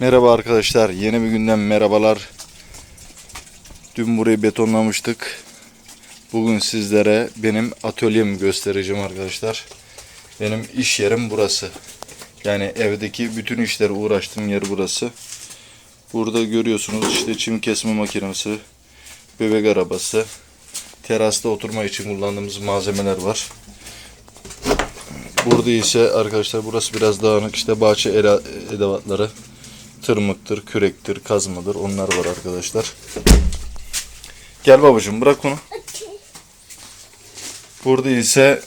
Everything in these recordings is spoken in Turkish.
Merhaba arkadaşlar. Yeni bir günden merhabalar. Dün burayı betonlamıştık. Bugün sizlere benim atölyemi göstereceğim arkadaşlar. Benim iş yerim burası. Yani evdeki bütün işlere uğraştığım yer burası. Burada görüyorsunuz işte çim kesme makinesi, bebek arabası, terasta oturma için kullandığımız malzemeler var. Burada ise arkadaşlar burası biraz dağınık işte bahçe edevatları tırmıktır, kürektir, kazmadır onlar var arkadaşlar. Gel babacığım bırak onu. Burada ise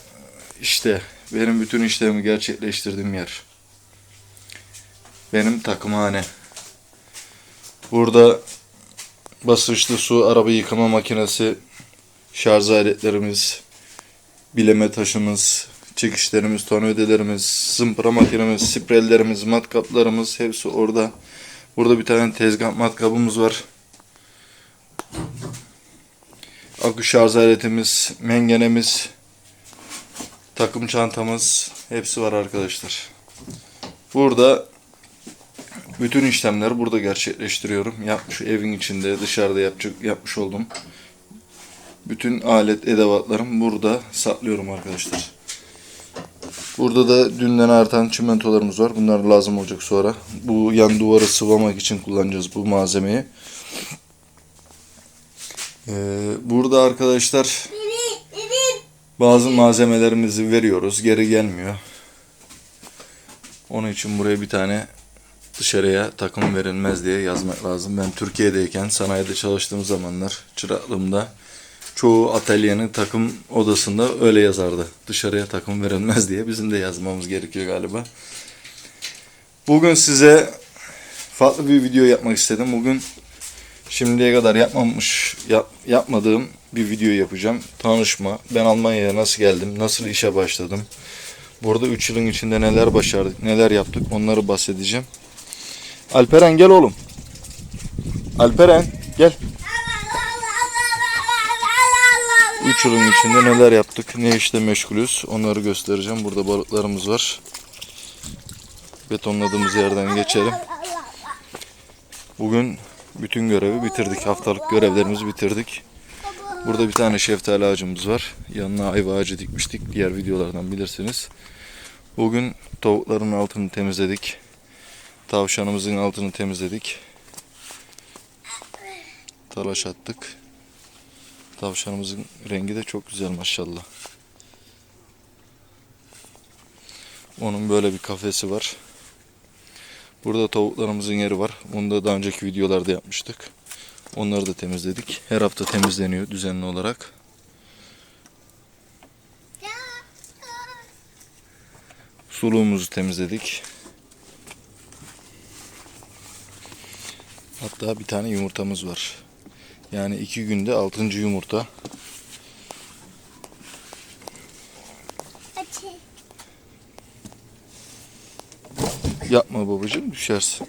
işte benim bütün işlerimi gerçekleştirdiğim yer. Benim takımhane. Burada basınçlı su, araba yıkama makinesi, şarj aletlerimiz, bileme taşımız, çekişlerimiz, tornavidalarımız, zımpara makinemiz, spreylerimiz, matkaplarımız hepsi orada. Burada bir tane tezgah matkabımız var. Akü şarj aletimiz, mengenemiz, takım çantamız hepsi var arkadaşlar. Burada bütün işlemleri burada gerçekleştiriyorum. Yapmış evin içinde, dışarıda yapacak yapmış oldum. Bütün alet edevatlarım burada saklıyorum arkadaşlar. Burada da dünden artan çimentolarımız var. Bunlar lazım olacak sonra. Bu yan duvarı sıvamak için kullanacağız bu malzemeyi. Ee, burada arkadaşlar bazı malzemelerimizi veriyoruz. Geri gelmiyor. Onun için buraya bir tane dışarıya takım verilmez diye yazmak lazım. Ben Türkiye'deyken sanayide çalıştığım zamanlar çıraklığımda çoğu atölyenin takım odasında öyle yazardı. Dışarıya takım verilmez diye bizim de yazmamız gerekiyor galiba. Bugün size farklı bir video yapmak istedim. Bugün şimdiye kadar yapmamış yap, yapmadığım bir video yapacağım. Tanışma. Ben Almanya'ya nasıl geldim? Nasıl işe başladım? Burada 3 yılın içinde neler başardık, neler yaptık onları bahsedeceğim. Alperen gel oğlum. Alperen gel. 3 yılın içinde neler yaptık, ne işle meşgulüz onları göstereceğim. Burada balıklarımız var. Betonladığımız yerden geçelim. Bugün bütün görevi bitirdik. Haftalık görevlerimizi bitirdik. Burada bir tane şeftali ağacımız var. Yanına ayva ağacı dikmiştik. Diğer videolardan bilirsiniz. Bugün tavukların altını temizledik. Tavşanımızın altını temizledik. Talaş attık. Tavşanımızın rengi de çok güzel maşallah. Onun böyle bir kafesi var. Burada tavuklarımızın yeri var. Onu da daha önceki videolarda yapmıştık. Onları da temizledik. Her hafta temizleniyor düzenli olarak. Suluğumuzu temizledik. Hatta bir tane yumurtamız var. Yani iki günde altıncı yumurta. Yapma babacığım düşersin.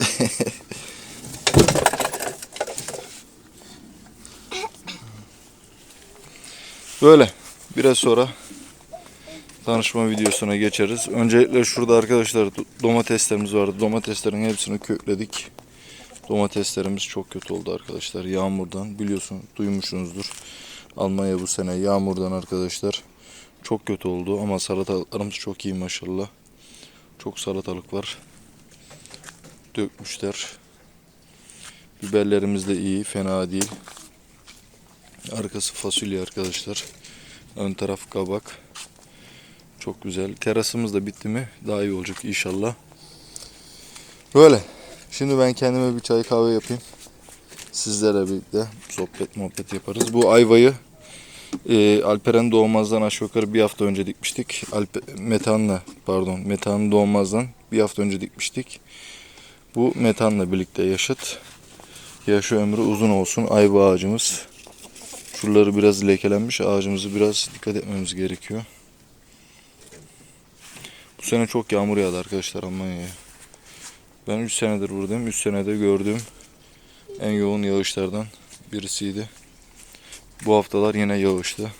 Böyle biraz sonra tanışma videosuna geçeriz. Öncelikle şurada arkadaşlar do- domateslerimiz vardı. Domateslerin hepsini kökledik. Domateslerimiz çok kötü oldu arkadaşlar. Yağmurdan biliyorsun duymuşsunuzdur. Almanya bu sene yağmurdan arkadaşlar çok kötü oldu ama salatalıklarımız çok iyi maşallah. Çok salatalık var. Dökmüşler. Biberlerimiz de iyi, fena değil. Arkası fasulye arkadaşlar. Ön taraf kabak. Çok güzel. Terasımız da bitti mi daha iyi olacak inşallah. Böyle. Şimdi ben kendime bir çay kahve yapayım. Sizlerle birlikte sohbet muhabbet yaparız. Bu ayvayı e, Alperen Doğmaz'dan aşağı yukarı bir hafta önce dikmiştik. Alp metanla pardon metanın Doğmaz'dan bir hafta önce dikmiştik. Bu metanla birlikte yaşıt. Yaşı ömrü uzun olsun ayva ağacımız. Şuraları biraz lekelenmiş. Ağacımızı biraz dikkat etmemiz gerekiyor. Bu sene çok yağmur yağdı arkadaşlar Almanya'ya. Ben 3 senedir buradayım. 3 senede gördüğüm en yoğun yağışlardan birisiydi. Bu haftalar yine yağışlı.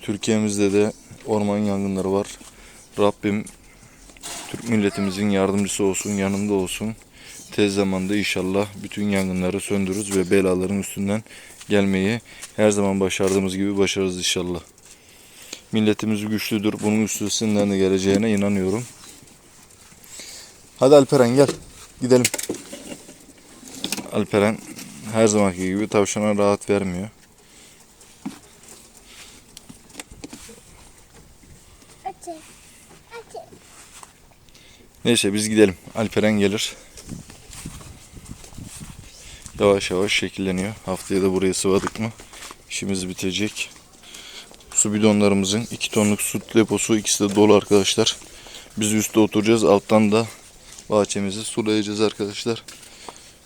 Türkiye'mizde de orman yangınları var. Rabbim Türk milletimizin yardımcısı olsun, yanında olsun. Tez zamanda inşallah bütün yangınları söndürürüz ve belaların üstünden gelmeyi her zaman başardığımız gibi başarırız inşallah. Milletimiz güçlüdür. Bunun üstesinden de geleceğine inanıyorum. Hadi Alperen gel. Gidelim. Alperen her zamanki gibi tavşana rahat vermiyor. Açı. Açı. Neyse biz gidelim. Alperen gelir. Yavaş yavaş şekilleniyor. Haftaya da burayı sıvadık mı işimiz bitecek. Su bidonlarımızın 2 tonluk su deposu ikisi de dolu arkadaşlar. Biz üstte oturacağız. Alttan da bahçemizi sulayacağız arkadaşlar.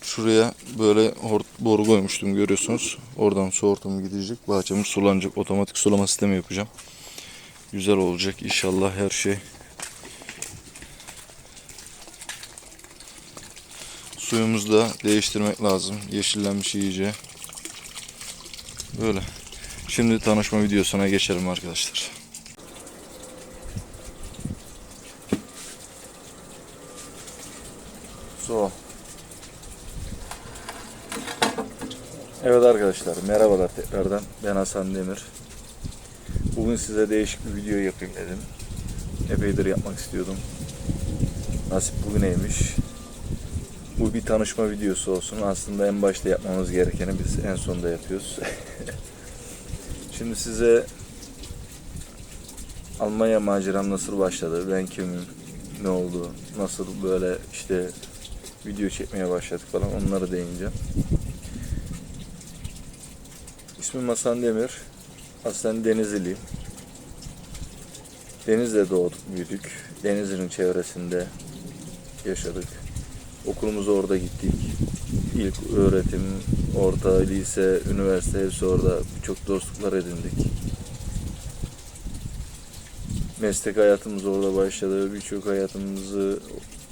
Şuraya böyle boru koymuştum görüyorsunuz. Oradan su hortumu gidecek. Bahçemiz sulanacak. Otomatik sulama sistemi yapacağım. Güzel olacak inşallah her şey. Suyumuzu da değiştirmek lazım. Yeşillenmiş iyice. Böyle. Şimdi tanışma videosuna geçelim arkadaşlar. Su. Evet arkadaşlar merhabalar tekrardan. Ben Hasan Demir. Bugün size değişik bir video yapayım dedim. Epeydir yapmak istiyordum. Nasip bugüneymiş. Bu bir tanışma videosu olsun. Aslında en başta yapmamız gerekeni biz en sonda yapıyoruz. Şimdi size Almanya maceram nasıl başladı, ben kimim, ne oldu, nasıl böyle işte video çekmeye başladık falan onları değineceğim. İsmim Hasan Demir. Aslen Denizliliyim. Denizde doğduk, büyüdük. Denizli'nin çevresinde yaşadık. Okulumuza orada gittik. İlk öğretim, orta, lise, üniversite hepsi orada. Birçok dostluklar edindik. Meslek hayatımız orada başladı. Birçok hayatımızı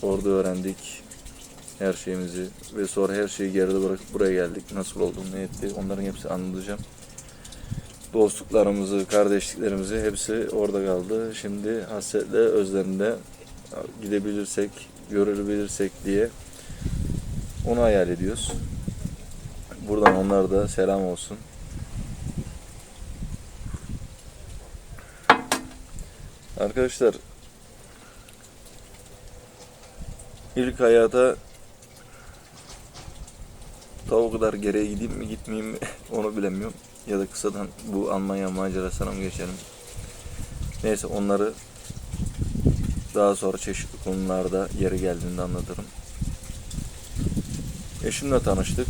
orada öğrendik. Her şeyimizi ve sonra her şeyi geride bırakıp buraya geldik. Nasıl oldu, ne etti onların hepsi anlatacağım. Dostluklarımızı, kardeşliklerimizi hepsi orada kaldı. Şimdi hasretle, özlemle gidebilirsek, görebilirsek diye onu hayal ediyoruz. Buradan onlara da selam olsun. Arkadaşlar ilk hayata ta o kadar geriye gideyim mi gitmeyeyim mi onu bilemiyorum. Ya da kısadan bu Almanya macerasına mı geçelim? Neyse onları daha sonra çeşitli konularda yeri geldiğinde anlatırım. Eşimle tanıştık.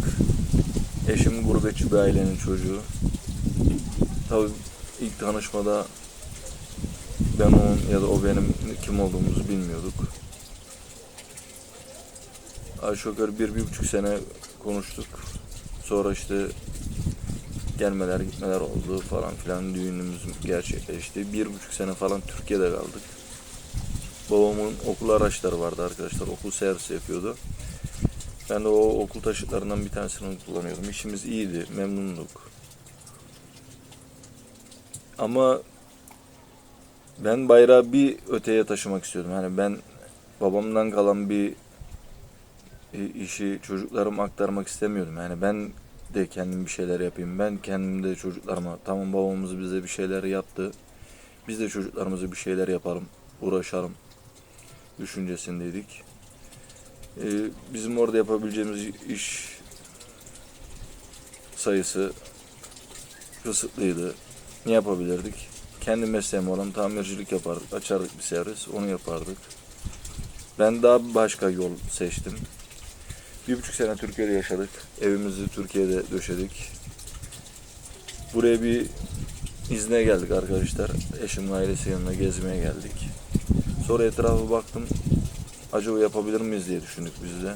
Eşim gurbetçi bir ailenin çocuğu. Tabii ilk tanışmada ben onun ya da o benim kim olduğumuzu bilmiyorduk. Aşağı yukarı bir, bir buçuk sene konuştuk. Sonra işte gelmeler gitmeler oldu falan filan düğünümüz gerçekleşti. Bir buçuk sene falan Türkiye'de kaldık. Babamın okul araçları vardı arkadaşlar. Okul servisi yapıyordu. Ben de o okul taşıtlarından bir tanesini kullanıyordum. İşimiz iyiydi, memnunduk. Ama ben bayrağı bir öteye taşımak istiyordum. Hani ben babamdan kalan bir işi çocuklarıma aktarmak istemiyordum. Yani ben de kendim bir şeyler yapayım. Ben kendim de çocuklarıma tamam babamız bize bir şeyler yaptı. Biz de çocuklarımıza bir şeyler yapalım, uğraşalım düşüncesindeydik. Ee, bizim orada yapabileceğimiz iş sayısı kısıtlıydı. Ne yapabilirdik? Kendi mesleğim olan tamircilik yapardık. Açardık bir servis, onu yapardık. Ben daha başka yol seçtim. Bir buçuk sene Türkiye'de yaşadık. Evimizi Türkiye'de döşedik. Buraya bir izne geldik arkadaşlar. Eşimin ailesi yanına gezmeye geldik. Sonra etrafa baktım. Acaba yapabilir miyiz diye düşündük biz de.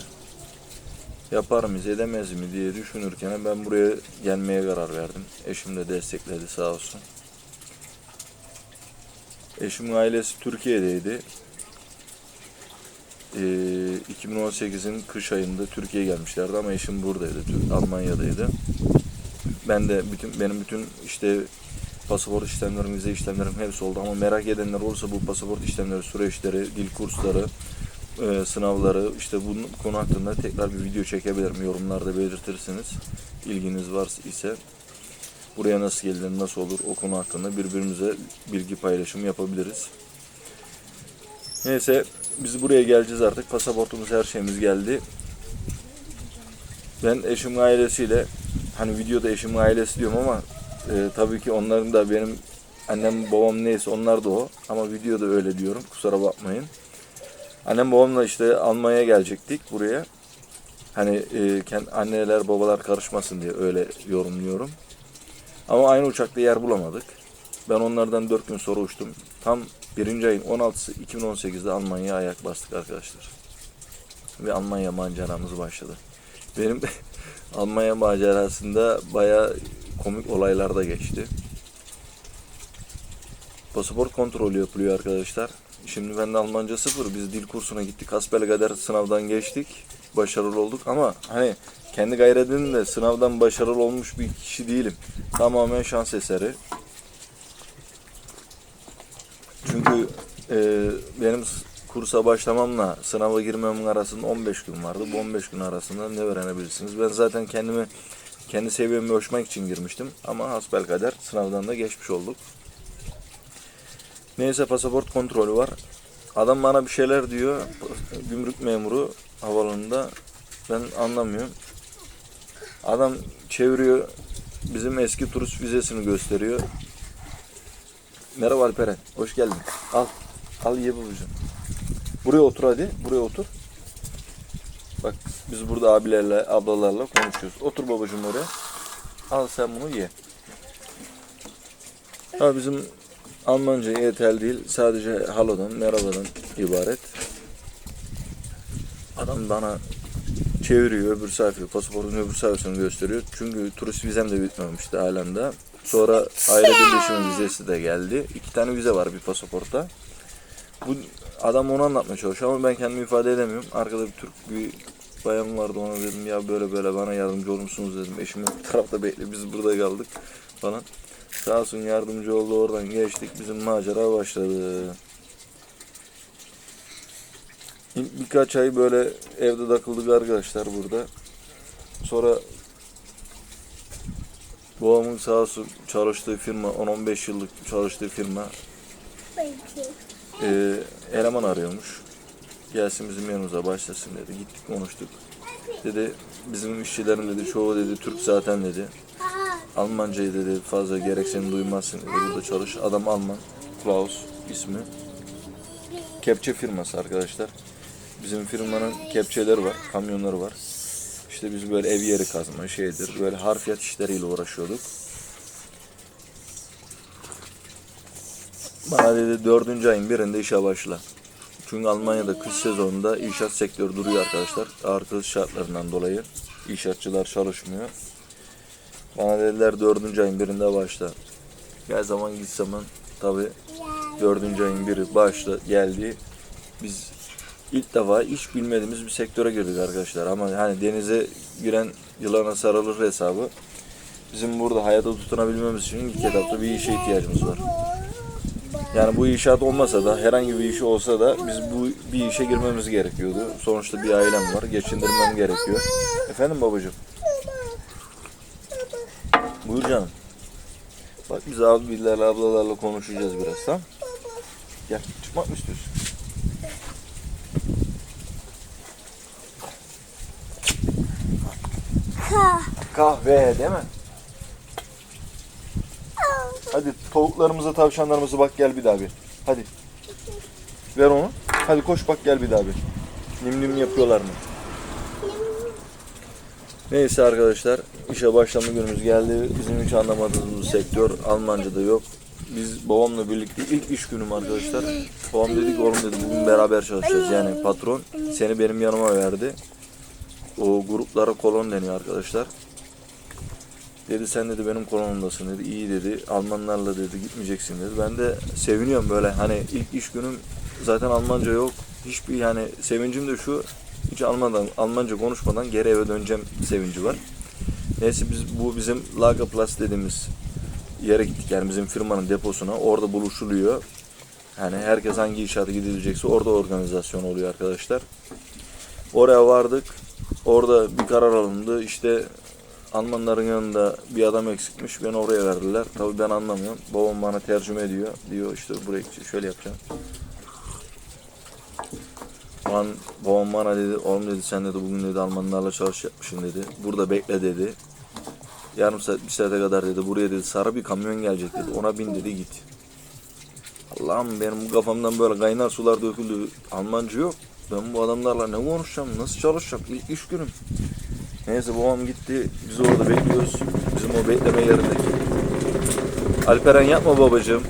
Yapar mıyız, edemez mi diye düşünürken ben buraya gelmeye karar verdim. Eşim de destekledi sağ olsun. Eşimin ailesi Türkiye'deydi. Ee, 2018'in kış ayında Türkiye'ye gelmişlerdi ama eşim buradaydı, Almanya'daydı. Ben de bütün benim bütün işte pasaport işlemlerim, vize işlemlerim hepsi oldu ama merak edenler olursa bu pasaport işlemleri, süreçleri, dil kursları, e, sınavları işte bu konu hakkında tekrar bir video çekebilirim. Yorumlarda belirtirsiniz. İlginiz varsa ise buraya nasıl gelir, nasıl olur o konu hakkında birbirimize bilgi paylaşımı yapabiliriz. Neyse biz buraya geleceğiz artık. Pasaportumuz her şeyimiz geldi. Ben eşimin ailesiyle hani videoda eşimin ailesi diyorum ama e, tabii ki onların da benim annem babam neyse onlar da o. Ama videoda öyle diyorum. Kusura bakmayın. Annem babamla işte Almanya'ya gelecektik buraya. Hani e, anneler babalar karışmasın diye öyle yorumluyorum. Ama aynı uçakta yer bulamadık. Ben onlardan 4 gün sonra uçtum. Tam birinci ayın 16'sı 2018'de Almanya'ya ayak bastık arkadaşlar. Ve Almanya maceramız başladı. Benim Almanya macerasında baya komik olaylar da geçti. Pasaport kontrolü yapılıyor arkadaşlar. Şimdi ben de Almanca sıfır. Biz dil kursuna gittik. Hasbelkader sınavdan geçtik. Başarılı olduk ama hani kendi gayretimle sınavdan başarılı olmuş bir kişi değilim. Tamamen şans eseri. Çünkü e, benim kursa başlamamla sınava girmemin arasında 15 gün vardı. Bu 15 gün arasında ne öğrenebilirsiniz? Ben zaten kendimi kendi seviyemi ölçmek için girmiştim. Ama hasbelkader sınavdan da geçmiş olduk. Neyse pasaport kontrolü var. Adam bana bir şeyler diyor. Gümrük memuru havalanında. Ben anlamıyorum. Adam çeviriyor. Bizim eski turist vizesini gösteriyor. Merhaba Alperen. Hoş geldin. Al. Al ye babacığım. Buraya otur hadi. Buraya otur. Bak biz burada abilerle, ablalarla konuşuyoruz. Otur babacığım oraya. Al sen bunu ye. Ha bizim Almanca yeterli değil. Sadece halodan, merhabadan ibaret. Adam bana çeviriyor öbür sayfayı, pasaportun öbür sayfasını gösteriyor. Çünkü turist vizem de bitmemişti halen de. Sonra aile birleşimi vizesi de geldi. İki tane vize var bir pasaportta. Bu adam onu anlatmaya çalışıyor ama ben kendimi ifade edemiyorum. Arkada bir Türk bir bayan vardı ona dedim ya böyle böyle bana yardımcı olur musunuz dedim. Eşim bir tarafta bekle biz burada kaldık falan. Sağ olsun yardımcı oldu oradan geçtik bizim macera başladı. Birkaç ay böyle evde takıldık arkadaşlar burada. Sonra babamın sağ olsun çalıştığı firma 10-15 yıllık çalıştığı firma e, eleman arıyormuş. Gelsin bizim yanımıza başlasın dedi. Gittik konuştuk. Dedi bizim işçilerin dedi çoğu dedi Türk zaten dedi. Almancayı dedi fazla gereksinim duymazsın dedi. Burada çalış. Adam Alman. Klaus ismi. Kepçe firması arkadaşlar. Bizim firmanın kepçeleri var, kamyonları var. İşte biz böyle ev yeri kazma şeydir. Böyle harfiyat işleriyle uğraşıyorduk. Bana dedi dördüncü ayın birinde işe başla. Çünkü Almanya'da kış sezonunda inşaat sektörü duruyor arkadaşlar. Ağır şartlarından dolayı inşaatçılar çalışmıyor. Bana dediler dördüncü ayın birinde başla. Her zaman git zaman tabi dördüncü ayın biri başla geldi. Biz ilk defa hiç bilmediğimiz bir sektöre girdik arkadaşlar. Ama hani denize giren yılana sarılır hesabı. Bizim burada hayata tutunabilmemiz için ilk etapta bir işe ihtiyacımız var. Yani bu inşaat olmasa da herhangi bir iş olsa da biz bu bir işe girmemiz gerekiyordu. Sonuçta bir ailem var, geçindirmem gerekiyor. Efendim babacığım? Buyur canım. Bak biz abilerle ablalarla konuşacağız biraz tamam? Gel çıkmak mı istiyorsun? Kahve değil mi? Hadi tavuklarımızı tavşanlarımızı bak gel bir daha bir. Hadi. Ver onu. Hadi koş bak gel bir daha bir. Nim nim yapıyorlar mı? Neyse arkadaşlar işe başlama günümüz geldi. Bizim hiç anlamadığımız bir sektör Almanca'da yok. Biz babamla birlikte ilk iş günüm arkadaşlar. Babam dedi ki oğlum dedi bugün beraber çalışacağız. Yani patron seni benim yanıma verdi. O gruplara kolon deniyor arkadaşlar. Dedi sen dedi benim kolonumdasın dedi. İyi dedi. Almanlarla dedi gitmeyeceksin dedi. Ben de seviniyorum böyle hani ilk iş günüm zaten Almanca yok. Hiçbir yani sevincim de şu hiç Almandan, Almanca konuşmadan geri eve döneceğim sevinci var. Neyse biz bu bizim Lagerplatz dediğimiz yere gittik yani bizim firmanın deposuna. Orada buluşuluyor. Yani herkes hangi inşaata gidilecekse orada organizasyon oluyor arkadaşlar. Oraya vardık. Orada bir karar alındı. İşte Almanların yanında bir adam eksikmiş. Beni oraya verdiler. Tabii ben anlamıyorum. Babam bana tercüme ediyor. Diyor işte buraya şöyle yapacağım. An babam bana dedi, oğlum dedi sen dedi bugün dedi Almanlarla çalışacakmışsın dedi. Burada bekle dedi. Yarım saat bir saate kadar dedi buraya dedi sarı bir kamyon gelecek dedi. Ona bin dedi git. Allah'ım benim bu kafamdan böyle kaynar sular döküldü. Almanca yok. Ben bu adamlarla ne konuşacağım, nasıl çalışacağım? İlk iş günüm. Neyse babam gitti. Biz orada bekliyoruz. Bizim o bekleme yerindeki. Alperen yapma babacığım.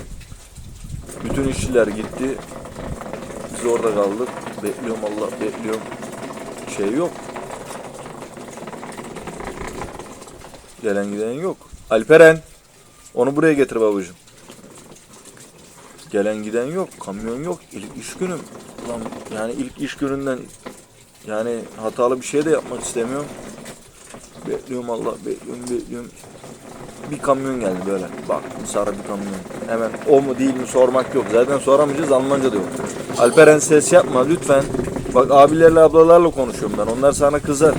Bütün işçiler gitti. Biz orada kaldık. Bekliyorum Allah bekliyorum. Şey yok. Gelen giden yok. Alperen. Onu buraya getir babacığım. Gelen giden yok. Kamyon yok. İlk iş günüm. Ulan yani ilk iş gününden yani hatalı bir şey de yapmak istemiyorum. Bekliyorum Allah bekliyorum bekliyorum. Bir kamyon geldi böyle. Bak sarı bir kamyon. Hemen o mu değil mi sormak yok. Zaten soramayacağız Almanca da yok. Alperen ses yapma lütfen. Bak abilerle ablalarla konuşuyorum ben. Onlar sana kızar.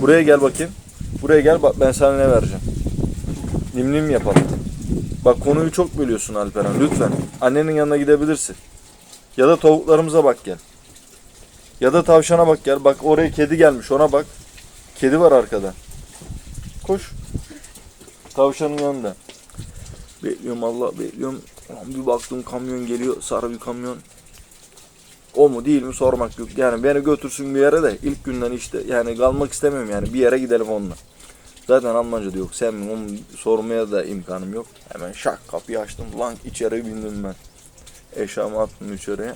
Buraya gel bakayım. Buraya gel bak ben sana ne vereceğim. Nimlim yapalım. Bak konuyu çok bölüyorsun Alperen lütfen. Annenin yanına gidebilirsin. Ya da tavuklarımıza bak gel. Ya da tavşana bak gel. Bak oraya kedi gelmiş ona bak. Kedi var arkada. Koş. Tavşanın yanında. Bekliyorum Allah bekliyorum. Bir baktım kamyon geliyor. Sarı bir kamyon. O mu değil mi sormak yok. Yani beni götürsün bir yere de ilk günden işte yani kalmak istemiyorum yani bir yere gidelim onunla. Zaten Almanca da yok. Sen onu sormaya da imkanım yok. Hemen şak kapıyı açtım. Lan içeri bindim ben. Eşyamı attım içeriye.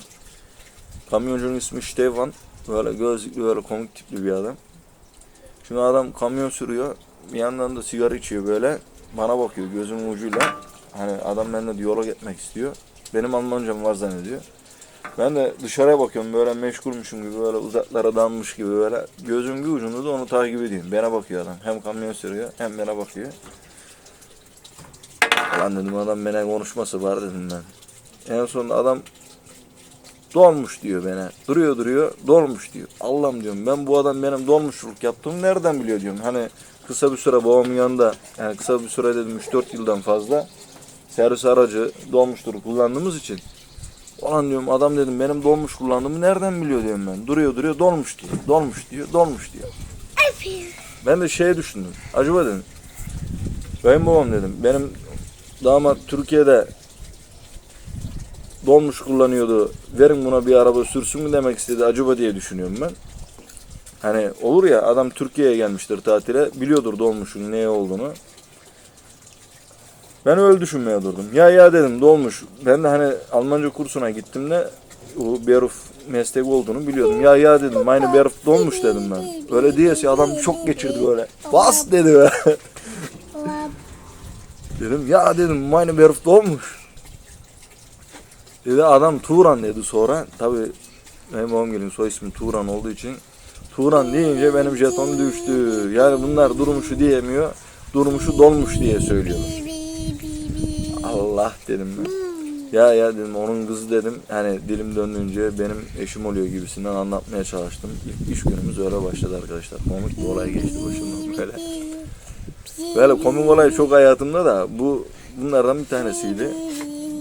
Kamyoncunun ismi Stefan. Böyle gözlüklü böyle komik tipli bir adam. Şimdi adam kamyon sürüyor. Bir yandan da sigara içiyor böyle. Bana bakıyor gözümün ucuyla. Hani adam benimle diyalog etmek istiyor. Benim Almancam var zannediyor. Ben de dışarıya bakıyorum böyle meşgulmuşum gibi böyle uzaklara dalmış gibi böyle. Gözüm bir ucunda da onu takip ediyorum. Bana bakıyor adam. Hem kamyon sürüyor hem bana bakıyor. Lan dedim adam bana konuşması var dedim ben. En sonunda adam dolmuş diyor bana. Duruyor duruyor dolmuş diyor. Allah'ım diyorum ben bu adam benim dolmuşluk yaptığımı nereden biliyor diyorum. Hani kısa bir süre babamın yanında yani kısa bir süre dedim 3-4 yıldan fazla servis aracı dolmuştur kullandığımız için. Ulan diyorum adam dedim benim dolmuş kullandığımı nereden biliyor diyorum ben. Duruyor duruyor dolmuş diyor. Dolmuş diyor dolmuş diyor. Ben de şeye düşündüm. Acaba dedim. Benim babam dedim. Benim damat Türkiye'de dolmuş kullanıyordu. Verin buna bir araba sürsün mü demek istedi acaba diye düşünüyorum ben. Hani olur ya adam Türkiye'ye gelmiştir tatile. Biliyordur dolmuşun ne olduğunu. Ben öyle düşünmeye durdum. Ya ya dedim dolmuş. Ben de hani Almanca kursuna gittim de o Beruf meslek olduğunu biliyordum. Ya ya dedim meine Beruf dolmuş dedim ben. Öyle diyesi adam çok geçirdi böyle. Bas dedi be. dedim ya dedim meine Beruf dolmuş. Dedi adam Turan dedi sonra. Tabi benim babam gelin soy ismi Turan olduğu için Turan deyince benim jeton düştü. Yani bunlar durmuşu diyemiyor. Durmuşu dolmuş diye söylüyorlar. Allah dedim ben. Ya ya dedim onun kızı dedim. Yani dilim döndüğünce benim eşim oluyor gibisinden anlatmaya çalıştım. İlk iş günümüz öyle başladı arkadaşlar. Komik bir olay geçti başımdan böyle. Böyle komik olay çok hayatımda da bu bunlardan bir tanesiydi.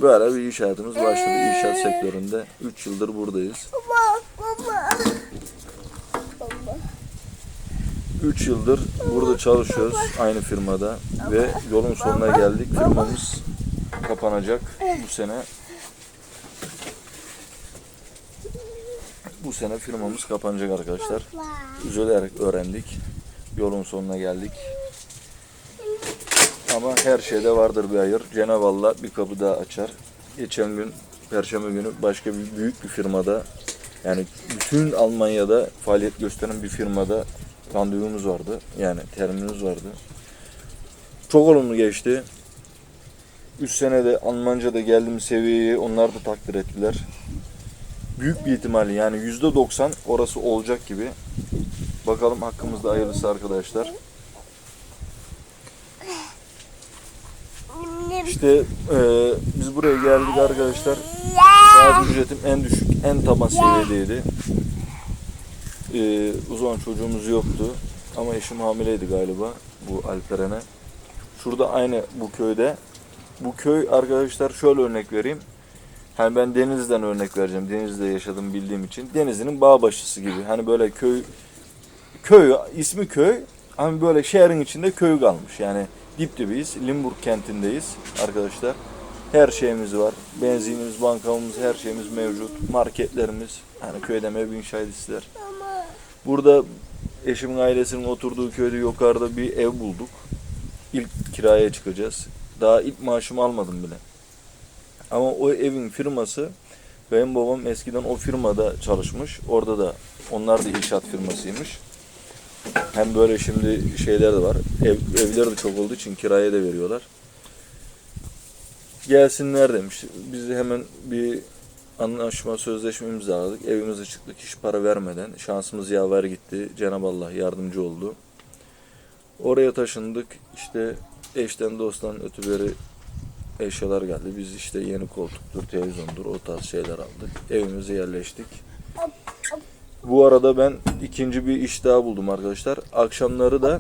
Böyle bir iş hayatımız başladı. İnşaat sektöründe 3 yıldır buradayız. Baba, baba. Baba. 3 yıldır burada çalışıyoruz aynı firmada ve yolun sonuna geldik. Firmamız kapanacak bu sene. Bu sene firmamız kapanacak arkadaşlar. Üzülerek öğrendik. Yolun sonuna geldik. Ama her şeyde vardır bir hayır. Cenab-ı Allah bir kapı daha açar. Geçen gün Perşembe günü başka bir büyük bir firmada yani bütün Almanya'da faaliyet gösteren bir firmada randevumuz vardı. Yani terminimiz vardı. Çok olumlu geçti. 3 senede Almanca'da geldiğim seviyeyi onlar da takdir ettiler. Büyük bir ihtimalle yani %90 orası olacak gibi. Bakalım hakkımızda hayırlısı arkadaşlar. Annem. İşte e, biz buraya geldik arkadaşlar. Saat ücretim en düşük, en taban seviyedeydi. E, o çocuğumuz yoktu. Ama eşim hamileydi galiba bu Alperen'e. Şurada aynı bu köyde. Bu köy arkadaşlar şöyle örnek vereyim. Hani ben Denizli'den örnek vereceğim. Denizli'de yaşadım bildiğim için. Denizli'nin bağ başısı gibi. Hani böyle köy köy ismi köy ama böyle şehrin içinde köy kalmış. Yani dip dibiyiz. Limburg kentindeyiz arkadaşlar. Her şeyimiz var. Benzinimiz, bankamız, her şeyimiz mevcut. Marketlerimiz. Hani köyde mev inşa edilsiler. Burada eşimin ailesinin oturduğu köyde yukarıda bir ev bulduk. İlk kiraya çıkacağız. Daha ilk maaşımı almadım bile. Ama o evin firması benim babam eskiden o firmada çalışmış. Orada da onlar da inşaat firmasıymış. Hem böyle şimdi şeyler de var. Ev, evleri de çok olduğu için kiraya da veriyorlar. Gelsinler demiş. Biz hemen bir anlaşma sözleşme imzaladık. Evimize çıktık hiç para vermeden. Şansımız yaver gitti. Cenab-ı Allah yardımcı oldu. Oraya taşındık. İşte eşten dosttan ötüberi eşyalar geldi. Biz işte yeni koltuktur, televizyondur o tarz şeyler aldık. Evimize yerleştik. Bu arada ben ikinci bir iş daha buldum arkadaşlar. Akşamları da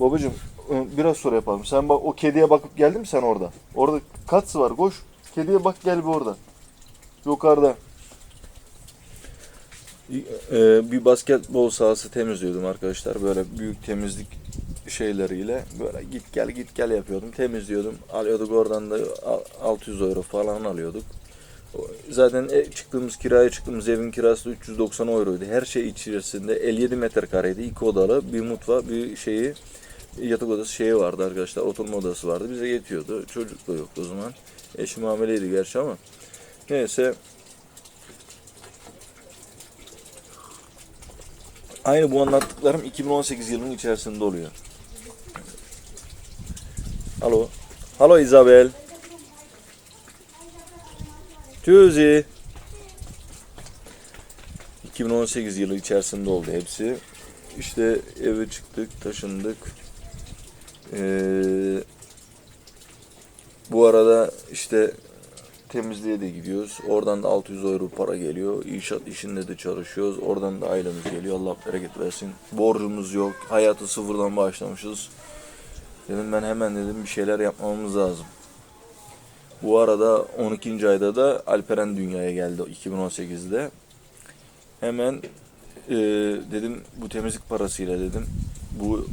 babacım e, biraz sonra yapalım. Sen bak o kediye bakıp geldin mi sen orada? Orada katsı var koş. Kediye bak gel bir orada. Yukarıda. E, bir basketbol sahası temizliyordum arkadaşlar. Böyle büyük temizlik şeyleriyle böyle git gel git gel yapıyordum. Temizliyordum. Alıyorduk oradan da a- 600 euro falan alıyorduk. Zaten çıktığımız kiraya çıktığımız evin kirası da 390 euroydu. Her şey içerisinde 57 metrekareydi. İki odalı bir mutfağı bir şeyi yatak odası şeyi vardı arkadaşlar. Oturma odası vardı. Bize yetiyordu. Çocuk da yoktu o zaman. Eşim hamileydi gerçi ama. Neyse. Aynı bu anlattıklarım 2018 yılının içerisinde oluyor. Alo. Alo Isabel. Tüzi. 2018 yılı içerisinde oldu hepsi. İşte eve çıktık, taşındık. Ee, bu arada işte temizliğe de gidiyoruz. Oradan da 600 euro para geliyor. İnşaat işinde de çalışıyoruz. Oradan da ailemiz geliyor. Allah bereket versin. Borcumuz yok. Hayatı sıfırdan başlamışız. Dedim ben hemen dedim bir şeyler yapmamız lazım. Bu arada 12. ayda da Alperen dünyaya geldi 2018'de. Hemen e, dedim bu temizlik parasıyla dedim bu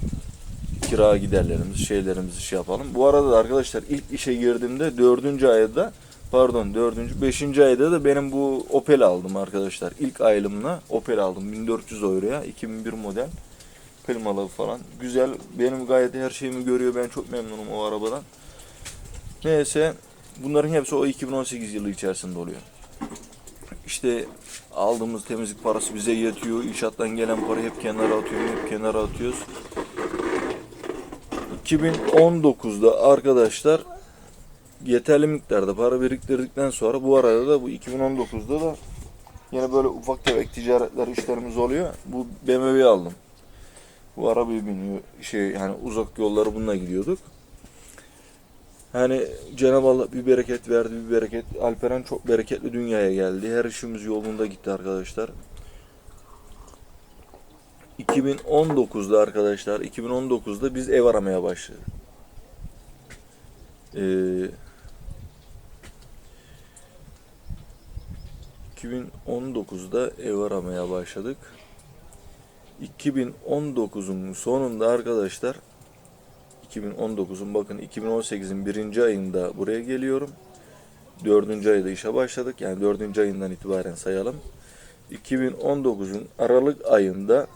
kira giderlerimizi, şeylerimizi şey yapalım. Bu arada da arkadaşlar ilk işe girdiğimde 4. ayda pardon 4. 5. ayda da benim bu Opel aldım arkadaşlar. İlk aylığımla Opel aldım 1400 euroya 2001 model. Klimalı falan. Güzel. Benim gayet her şeyimi görüyor. Ben çok memnunum o arabadan. Neyse bunların hepsi o 2018 yılı içerisinde oluyor. İşte aldığımız temizlik parası bize yetiyor. İnşaattan gelen para hep kenara atıyorum, hep kenara atıyoruz. 2019'da arkadaşlar yeterli miktarda para biriktirdikten sonra bu arada da bu 2019'da da yine böyle ufak tefek ticaretler işlerimiz oluyor. Bu BMW'yi aldım. Bu arabayı biniyor şey hani uzak yolları bununla gidiyorduk. Hani Cenab-ı Allah bir bereket verdi, bir bereket. Alperen çok bereketli dünyaya geldi. Her işimiz yolunda gitti arkadaşlar. 2019'da arkadaşlar, 2019'da biz ev aramaya başladık. Ee, 2019'da ev aramaya başladık. 2019'un sonunda arkadaşlar 2019'un bakın 2018'in birinci ayında buraya geliyorum. Dördüncü ayda işe başladık. Yani dördüncü ayından itibaren sayalım. 2019'un Aralık ayında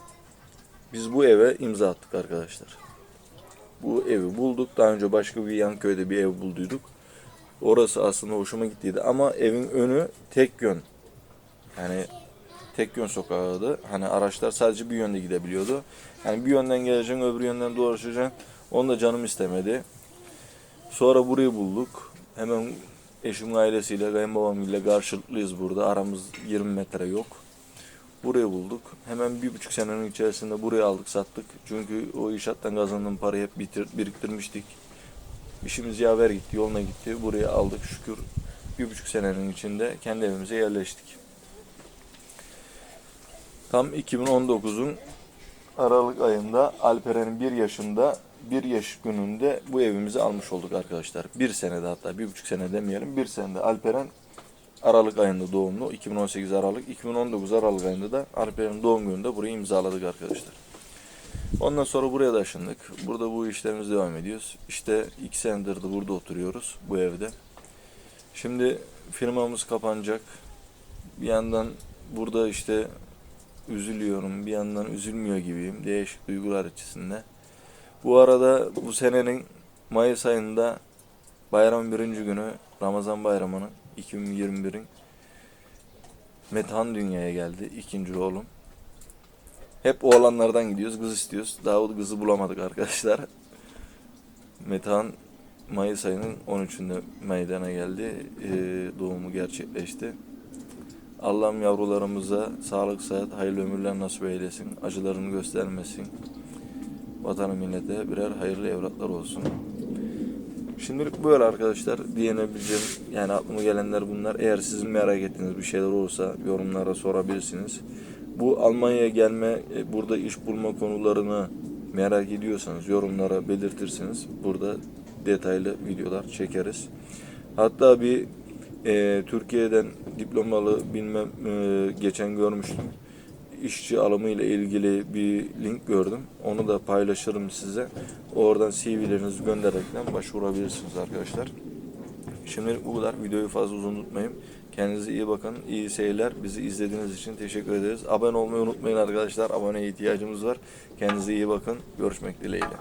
biz bu eve imza attık arkadaşlar. Bu evi bulduk. Daha önce başka bir yan köyde bir ev bulduyduk. Orası aslında hoşuma gittiydi ama evin önü tek yön. Yani tek yön sokağıydı. Hani araçlar sadece bir yönde gidebiliyordu. Yani bir yönden geleceksin, öbür yönden dolaşacaksın. Onu da canım istemedi. Sonra burayı bulduk. Hemen eşimin ailesiyle, kayınbabamla karşılıklıyız burada. Aramız 20 metre yok. Burayı bulduk. Hemen bir buçuk senenin içerisinde burayı aldık, sattık. Çünkü o inşaattan kazandığım parayı hep bitir, biriktirmiştik. İşimiz yaver gitti, yoluna gitti. Buraya aldık şükür. Bir buçuk senenin içinde kendi evimize yerleştik. Tam 2019'un Aralık ayında Alperen'in bir yaşında bir yaş gününde bu evimizi almış olduk arkadaşlar. Bir senede hatta bir buçuk sene demeyelim. Bir senede Alperen Aralık ayında doğumlu. 2018 Aralık. 2019 Aralık ayında da Alperen'in doğum gününde burayı imzaladık arkadaşlar. Ondan sonra buraya taşındık. Burada bu işlerimiz devam ediyoruz. İşte iki senedir de burada oturuyoruz bu evde. Şimdi firmamız kapanacak. Bir yandan burada işte üzülüyorum. Bir yandan üzülmüyor gibiyim. Değişik duygular içerisinde. Bu arada bu senenin Mayıs ayında bayram birinci günü Ramazan bayramının 2021'in Metehan dünyaya geldi. ikinci oğlum. Hep oğlanlardan gidiyoruz. Kız istiyoruz. Daha o kızı bulamadık arkadaşlar. Metehan Mayıs ayının 13'ünde meydana geldi. Ee, doğumu gerçekleşti. Allah'ım yavrularımıza sağlık, sıhhat, hayırlı ömürler nasip eylesin. Acılarını göstermesin. Vatanı millete birer hayırlı evlatlar olsun. Şimdilik böyle arkadaşlar diyebileceğim yani aklıma gelenler bunlar. Eğer sizin merak ettiğiniz bir şeyler olursa yorumlara sorabilirsiniz. Bu Almanya'ya gelme, e, burada iş bulma konularını merak ediyorsanız yorumlara belirtirsiniz. Burada detaylı videolar çekeriz. Hatta bir e, Türkiye'den diplomalı bilmem e, geçen görmüştüm. İşçi alımı ile ilgili bir link gördüm. Onu da paylaşırım size. Oradan CV'lerinizi göndererekten başvurabilirsiniz arkadaşlar. Şimdilik bu kadar. Videoyu fazla uzun tutmayayım. Kendinize iyi bakın. İyi seyirler. Bizi izlediğiniz için teşekkür ederiz. Abone olmayı unutmayın arkadaşlar. Aboneye ihtiyacımız var. Kendinize iyi bakın. Görüşmek dileğiyle.